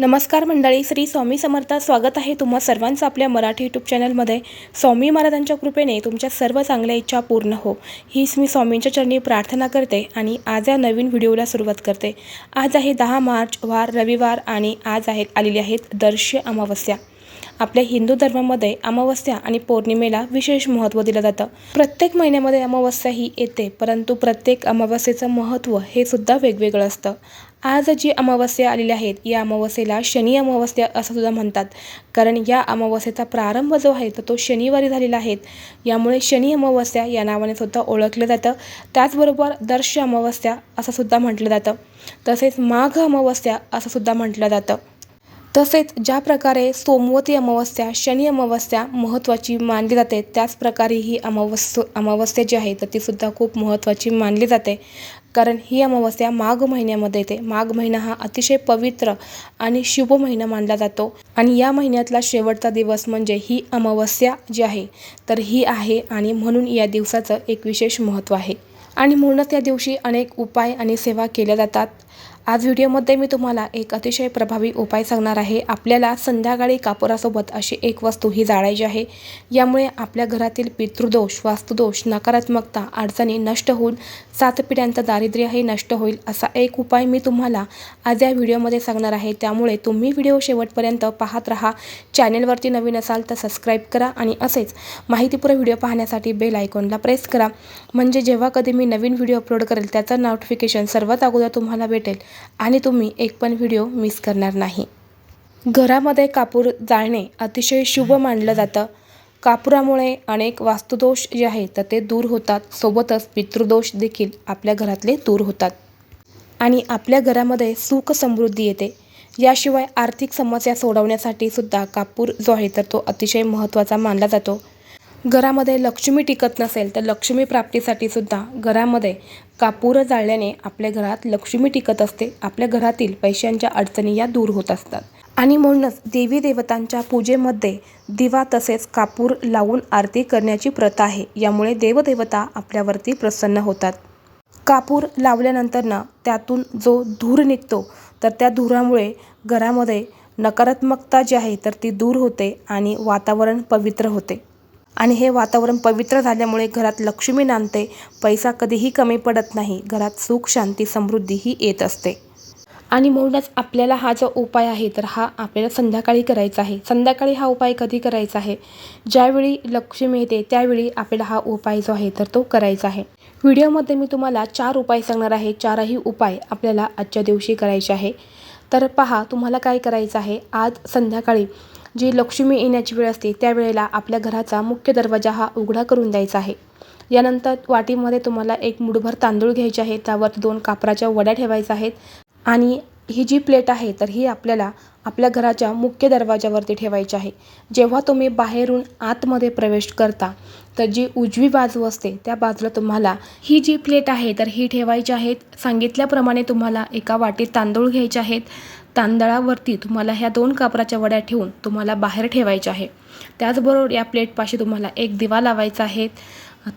नमस्कार मंडळी श्री स्वामी समर्थ स्वागत आहे तुम्हा सर्वांचं आपल्या मराठी यूट्यूब चॅनलमध्ये. स्वामी महाराजांच्या कृपेने तुमच्या सर्व चांगल्या इच्छा पूर्ण हो. हीच मी स्वामींच्या चरणी प्रार्थना करते आणि आज या नवीन व्हिडिओला सुरुवात करते. आज आहे दहा मार्च वार रविवार आणि आज आहेत आलेली आहेत दर्श्य अमावस्या. आपल्या हिंदू धर्मामध्ये अमावस्या आणि पौर्णिमेला विशेष महत्त्व दिलं जातं. प्रत्येक महिन्यामध्ये अमावस्या ही येते परंतु प्रत्येक अमावस्येचं महत्त्व हे सुद्धा वेगवेगळं असतं. आज जी अमावस्या आलेल्या आहेत या अमावस्येला शनी अमावस्या असं सुद्धा म्हणतात. कारण या अमावस्येचा प्रारंभ जो आहे तर तो शनिवारी झालेला आहे. यामुळे शनी अमावस्या या नावाने सुद्धा ओळखलं जातं. त्याचबरोबर दर्श अमावस्या असं सुद्धा म्हटलं जातं. तसेच माघ अमावस्या असं सुद्धा म्हटलं जातं. तसेच ज्या प्रकारे सोमवती अमावस्या शनी अमावस्या महत्त्वाची मानली जाते त्याच प्रकारे ही अमावस्या अमावस्या जी आहे तर तीसुद्धा खूप महत्त्वाची मानली जाते. कारण ही अमावस्या माघ महिन्यामध्ये येते. माघ महिना हा अतिशय पवित्र आणि शुभ महिना मानला जातो. आणि या महिन्यातला शेवटचा दिवस म्हणजे ही अमावस्या जी आहे तर ही आहे आणि म्हणून या दिवसाचं एक विशेष महत्त्व आहे. आणि म्हणूनच या दिवशी अनेक उपाय आणि सेवा केल्या जातात. आज व्हिडिओमध्ये मी तुम्हाला एक अतिशय प्रभावी उपाय सांगणार आहे. आपल्याला संध्याकाळी कापुरासोबत अशी एक वस्तू ही जाळायची आहे. यामुळे आपल्या घरातील पितृदोष वास्तुदोष नकारात्मकता अडचणी नष्ट होऊन सात पिढ्यांचं दारिद्र्य हे नष्ट होईल असा एक उपाय मी तुम्हाला आज या व्हिडिओमध्ये सांगणार आहे. त्यामुळे तुम्ही व्हिडिओ शेवटपर्यंत पाहत राहा. चॅनेलवरती नवीन असाल तर सबस्क्राईब करा आणि असेच माहितीपूर्ण व्हिडिओ पाहण्यासाठी बेल आयकॉनला प्रेस करा. म्हणजे जेव्हा कधी मी नवीन व्हिडिओ अपलोड करेल त्याचं नोटिफिकेशन सर्वात अगोदर तुम्हाला भेटेल. आणि तुम्ही एक पण व्हिडिओ मिस करणार नाही. घरामध्ये कापूर जाळणे अतिशय शुभ मानलं जातं. कापुरामुळे अनेक वास्तुदोष जे आहेत तर ते दूर होतात. सोबतच पितृदोष देखील आपल्या घरातले दूर होतात. आणि आपल्या घरामध्ये सुख समृद्धी येते. याशिवाय आर्थिक समस्या सोडवण्यासाठी सुद्धा कापूर जो आहे तर तो अतिशय महत्त्वाचा मानला जातो. घरामध्ये लक्ष्मी टिकत नसेल तर लक्ष्मी प्राप्तीसाठी सुद्धा घरामध्ये कापूर जाळल्याने आपल्या घरात लक्ष्मी टिकत असते. आपल्या घरातील पैशांच्या अडचणी या दूर होत असतात. आणि म्हणूनच देवी देवतांच्या पूजेमध्ये दिवा तसेच कापूर लावून आरती करण्याची प्रथा आहे. यामुळे देवदेवता आपल्यावरती प्रसन्न होतात. कापूर लावल्यानंतर ना त्यातून जो धूर निघतो तर त्या धुरामुळे घरामध्ये नकारात्मकता जी आहे तर ती दूर होते आणि वातावरण पवित्र होते. आणि हे वातावरण पवित्र झाल्यामुळे घरात लक्ष्मी नांदते. पैसा कधीही कमी पडत नाही. घरात सुख शांती समृद्धीही येत असते. आणि म्हणूनच आपल्याला हा जो उपाय आहे तर हा आपल्याला संध्याकाळी करायचा आहे. संध्याकाळी हा उपाय कधी करायचा आहे? ज्यावेळी लक्ष्मी येते त्यावेळी आपल्याला हा उपाय जो आहे तर तो करायचा आहे. व्हिडिओमध्ये मी तुम्हाला चार उपाय सांगणार आहे. चारही उपाय आपल्याला आजच्या दिवशी करायचे आहे. तर पहा तुम्हाला काय करायचं आहे? आज संध्याकाळी जी लक्ष्मी येण्याची वेळ असते त्यावेळेला आपल्या घराचा मुख्य दरवाजा हा उघडा करून द्यायचा आहे. यानंतर वाटीमध्ये तुम्हाला एक मुठभर तांदूळ घ्यायचे आहे त्यावर दोन कापराच्या वड्या ठेवायच्या आहेत आणि ही जी प्लेट आहे तर ही आपल्याला आपल्या घराच्या मुख्य दरवाजावरती ठेवायची आहे. जेव्हा तुम्ही बाहेरून आतमध्ये प्रवेश करता तर जी उजवी बाजू असते त्या बाजूला तुम्हाला ही जी प्लेट आहे तर ही ठेवायची आहेत. सांगितल्याप्रमाणे तुम्हाला एका वाटीत तांदूळ घ्यायचे आहेत. तांदळावरती तुम्हाला ह्या दोन कापराच्या वड्या ठेवून तुम्हाला बाहेर ठेवायच्या आहे. त्याचबरोबर या प्लेटपाशी तुम्हाला एक दिवा लावायचा आहे.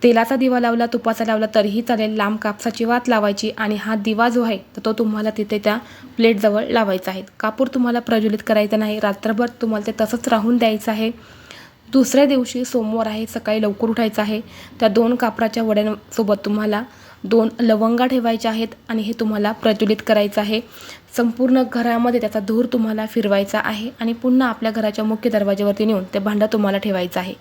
तेलाचा दिवा लावला तुपाचा लावला तरीही चालेल. लांब कापसाची वात लावायची आणि हा दिवा जो आहे तर तो तुम्हाला तिथे त्या प्लेटजवळ लावायचा आहे. कापूर तुम्हाला प्रज्वलित करायचा नाही. रात्रभर तुम्हाला ते तसंच राहून द्यायचं आहे. दुसऱ्या दिवशी सोमवार आहे सकाळी लवकर उठायचं आहे. त्या दोन कापराच्या वड्यांसोबत तुम्हाला दोन लवंगा ठेवायच्या आहेत आणि हे तुम्हाला प्रज्वलित करायचं आहे. संपूर्ण घरामध्ये त्याचा धूर तुम्हाला फिरवायचा आहे आणि पुन्हा आपल्या घराच्या मुख्य दरवाज्यावरती नेऊन ते भांडं तुम्हाला ठेवायचं आहे.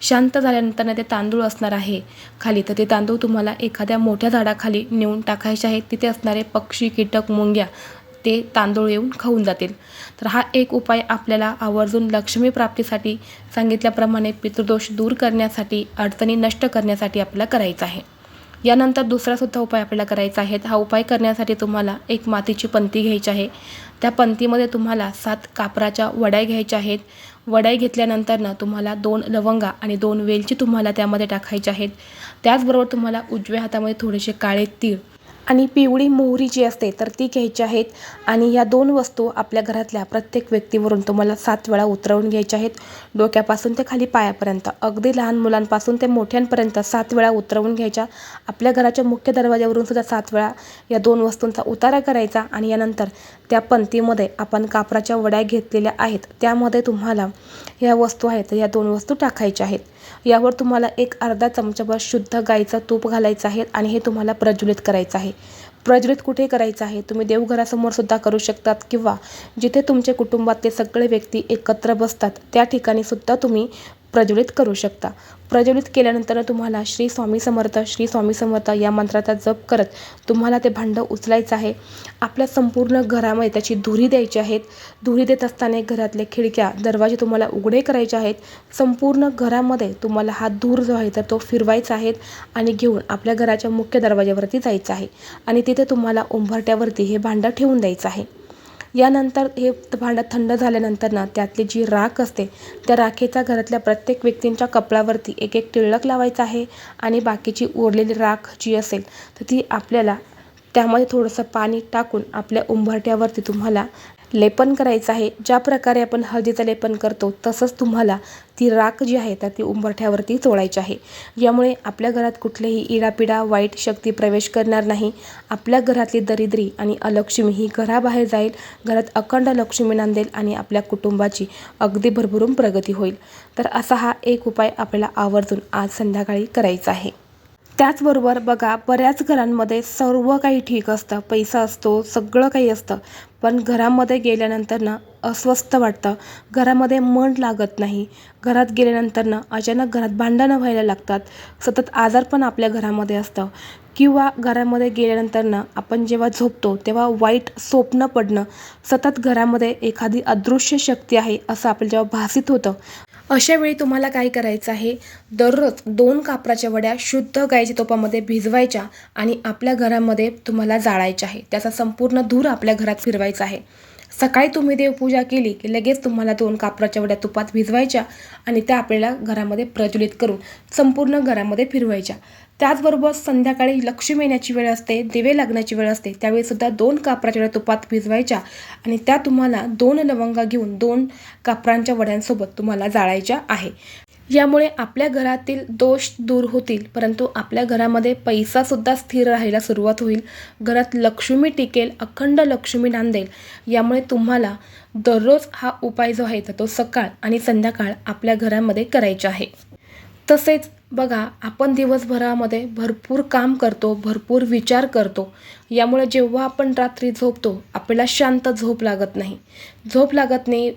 शांत झाल्यानंतर ते तांदूळ असणार आहे. खाली तर ते तांदूळ तुम्हाला एखाद्या मोठ्या झाडाखाली नेऊन टाकायचे आहेत. तिथे असणारे पक्षी कीटक मुंग्या ते तांदूळ येऊन खाऊन जातील. तर हा एक उपाय आपल्याला आवर्जून लक्ष्मी प्राप्तीसाठी सांगितल्याप्रमाणे पितृदोष दूर करण्यासाठी अडचणी नष्ट करण्यासाठी आपल्याला करायचा आहे. यानंतर दुसरासुद्धा उपाय आपल्याला करायचा आहे. हा उपाय करण्यासाठी तुम्हाला एक मातीची पंती घ्यायची आहे. त्या पंतीमध्ये तुम्हाला सात कापराच्या वड्या घ्यायच्या आहेत. वडाई घेतल्यानंतर ना तुम्हाला दोन लवंगा आणि दोन वेलची तुम्हाला त्यामध्ये टाकायच्या आहेत. त्याचबरोबर तुम्हाला उजव्या हातामध्ये थोडेसे काळे तीळ आणि पिवळी मोहरी जी असते तर ती घ्यायची आहेत. आणि या दोन वस्तू आपल्या घरातल्या प्रत्येक व्यक्तीवरून तुम्हाला सात वेळा उतरवून घ्यायच्या आहेत. डोक्यापासून ते खाली पायापर्यंत अगदी लहान मुलांपासून ते मोठ्यांपर्यंत सात वेळा उतरवून घ्यायच्या. आपल्या घराच्या मुख्य दरवाज्यावरून सुद्धा सात वेळा या दोन वस्तूंचा उतारा करायचा आणि यानंतर त्या पंक्तीमध्ये आपण कापराच्या वड्या घेतलेल्या आहेत. त्यामध्ये तुम्हाला ह्या वस्तू आहेत या दोन वस्तू टाकायच्या आहेत. यावर तुम्हाला एक अर्धा चमचाभर शुद्ध गाईचं तूप घालायचं आहे आणि हे तुम्हाला प्रज्वलित करायचं आहे. प्रज्वलित कुठे करायचं आहे? तुम्ही देवघरासमोर सुद्धा करू शकतात किंवा जिथे तुमचे कुटुंबातले सगळे व्यक्ती एकत्र बसतात त्या ठिकाणी सुद्धा तुम्ही प्रज्वलित करू शकता. प्रज्वलित केल्यानंतर तुम्हाला श्री स्वामी समर्थ श्री स्वामी समर्थ या मंत्राचा जप करत तुम्हाला ते भांडं उचलायचं आहे. आपल्या संपूर्ण घरामध्ये त्याची धुरी द्यायची आहेत. धुरी देत असताना घरातले खिडक्या दरवाजे तुम्हाला उघडे करायचे आहेत. संपूर्ण घरामध्ये तुम्हाला हा धूर जो आहे तर तो फिरवायचा आहे आणि घेऊन आपल्या घराच्या मुख्य दरवाज्यावरती जायचं आहे. आणि तिथे तुम्हाला उंबरट्यावरती हे भांडं ठेवून द्यायचं आहे. यानंतर हे भांडं थंड झाल्यानंतर ना त्यातली जी राख असते त्या राखेचा घरातल्या प्रत्येक व्यक्तींच्या कपड्यावरती एक एक टिळक लावायचा आहे आणि बाकीची उरलेली राख जी असेल तर ती आपल्याला त्यामध्ये थोडंसं पाणी टाकून आपल्या उंबरट्यावरती तुम्हाला लेपन करायचं आहे. ज्या प्रकारे आपण हळदीचं लेपन करतो तसंच तुम्हाला ती राख जी आहे तर ती उंबरठ्यावरती चोळायची आहे. यामुळे आपल्या घरात कुठलेही इडापिडा वाईट शक्ती प्रवेश करणार नाही. आपल्या घरातली दरिद्री आणि अलक्ष्मी ही घराबाहेर जाईल घरात अखंड लक्ष्मी नांदेल आणि आपल्या कुटुंबाची अगदी भरभरून प्रगती होईल. तर असा हा एक उपाय आपल्याला आवर्जून आज संध्याकाळी करायचा आहे. त्याचबरोबर बघा बऱ्याच घरांमध्ये सर्व काही ठीक असतं. पैसा असतो सगळं काही असतं. पण घरामध्ये गेल्यानंतर ना अस्वस्थ वाटतं. घरामध्ये मन लागत नाही. घरात गेल्यानंतर ना अचानक घरात भांडणं व्हायला लागतात. सतत आजार पण आपल्या घरामध्ये असतं. किंवा घरामध्ये गेल्यानंतर ना आपण जेव्हा झोपतो तेव्हा वाईट स्वप्न पडणं सतत घरामध्ये एखादी अदृश्य शक्ती आहे असं आपल्याला जेव्हा भासित होतं अशावेळी तुम्हाला काय करायचं आहे? दररोज दोन कापराच्या वड्या शुद्ध गायच्या तोपामध्ये भिजवायच्या आणि आपल्या घरामध्ये तुम्हाला जाळायच्या आहे. त्याचा संपूर्ण धूर आपल्या घरात फिरवायचा आहे. सकाळी तुम्ही देवपूजा केली की लगेच तुम्हाला दोन कापराच्या वड्या तुपात भिजवायच्या आणि त्या आपल्याला घरामध्ये प्रज्वलित करून संपूर्ण घरामध्ये फिरवायच्या. त्याचबरोबर संध्याकाळी लक्ष्मी येण्याची वेळ असते दिवे लागण्याची वेळ असते त्यावेळीसुद्धा दोन कापराच्या वड्या तुपात भिजवायच्या आणि त्या तुम्हाला दोन लवंगा घेऊन दोन कापरांच्या वड्यांसोबत तुम्हाला जाळायच्या आहे. यामुळे आपल्या घरातील दोष दूर होतील परंतु आपल्या घरामध्ये पैसासुद्धा स्थिर राहायला सुरुवात होईल. घरात लक्ष्मी टिकेल अखंड लक्ष्मी नांदेल. यामुळे तुम्हाला दररोज हा उपाय जो आहे तर तो सकाळ आणि संध्याकाळ आपल्या घरामध्ये करायचा आहे. तसेच बघा आपण दिवसभरामध्ये भरपूर काम करतो भरपूर विचार करतो. यामुळे जेव्हा आपण रात्री झोपतो आपल्याला शांत झोप लागत नाही. झोप लागत नाही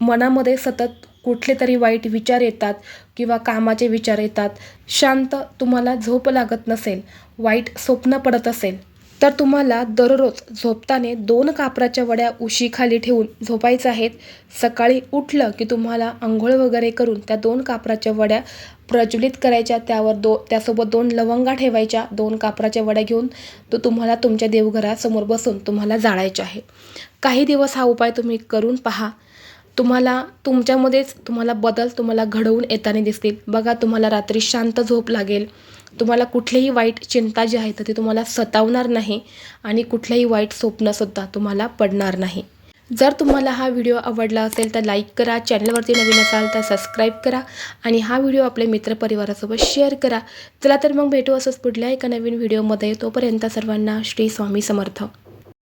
मनामध्ये सतत कुठले तरी वाईट विचार येतात किंवा कामाचे विचार येतात. शांत तुम्हाला झोप लागत नसेल वाईट स्वप्न पडत असेल तर तुम्हाला दररोज झोपताने दोन कापराच्या वड्या उशीखाली ठेवून झोपायचं आहेत सकाळी उठलं की तुम्हाला आंघोळ वगैरे करून त्या दोन कापराच्या वड्या प्रज्वलित करायच्या. त्यावर दो त्यासोबत दोन लवंगा ठेवायच्या. दोन कापराच्या वड्या घेऊन तो तुम्हाला तुमच्या देवघरासमोर बसून तुम्हाला जाळायच्या आहे. काही दिवस हा उपाय तुम्ही करून पहा. तुम्हाला तुमच्यामध्येच तुम्हाला बदल तुम्हाला घडवून येताना दिसतील. बघा तुम्हाला रात्री शांत झोप लागेल. तुम्हाला कुठलीही वाईट चिंता जी आहे तर ती तुम्हाला सतावणार नाही आणि कुठलंही वाईट स्वप्नसुद्धा तुम्हाला पडणार नाही. जर तुम्हाला हा व्हिडिओ आवडला असेल तर लाईक करा चॅनलवरती नवीन असाल तर सबस्क्राईब करा आणि हा व्हिडिओ आपल्या मित्रपरिवारासोबत शेअर करा. चला तर मग भेटू असंच पुढल्या एका नवीन व्हिडिओमध्ये. तोपर्यंत सर्वांना श्री स्वामी समर्थ.